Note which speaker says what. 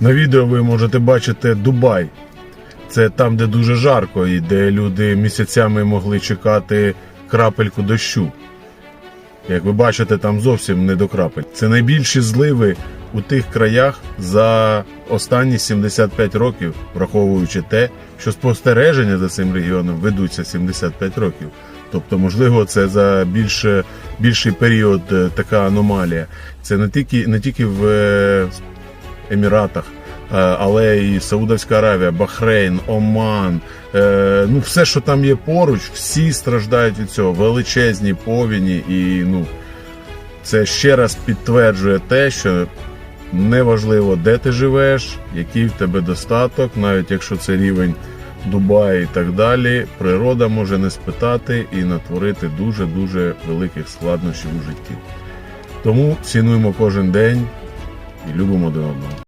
Speaker 1: На відео ви можете бачити Дубай. Це там, де дуже жарко, і де люди місяцями могли чекати крапельку дощу. Як ви бачите, там зовсім не до крапель. Це найбільші зливи у тих краях за останні 75 років, враховуючи те, що спостереження за цим регіоном ведуться 75 років. Тобто, можливо, це за більше, більший період е, така аномалія. Це не тільки, не тільки в е, Еміратах, е, але і Саудовська Аравія, Бахрейн, Оман. е, Ну, все, що там є поруч, всі страждають від цього. Величезні повіні, і ну, це ще раз підтверджує те, що неважливо, де ти живеш, який в тебе достаток, навіть якщо це рівень Дубаю і так далі, природа може не спитати і натворити дуже-дуже великих складнощів у житті. Тому цінуємо кожен день і любимо один одного.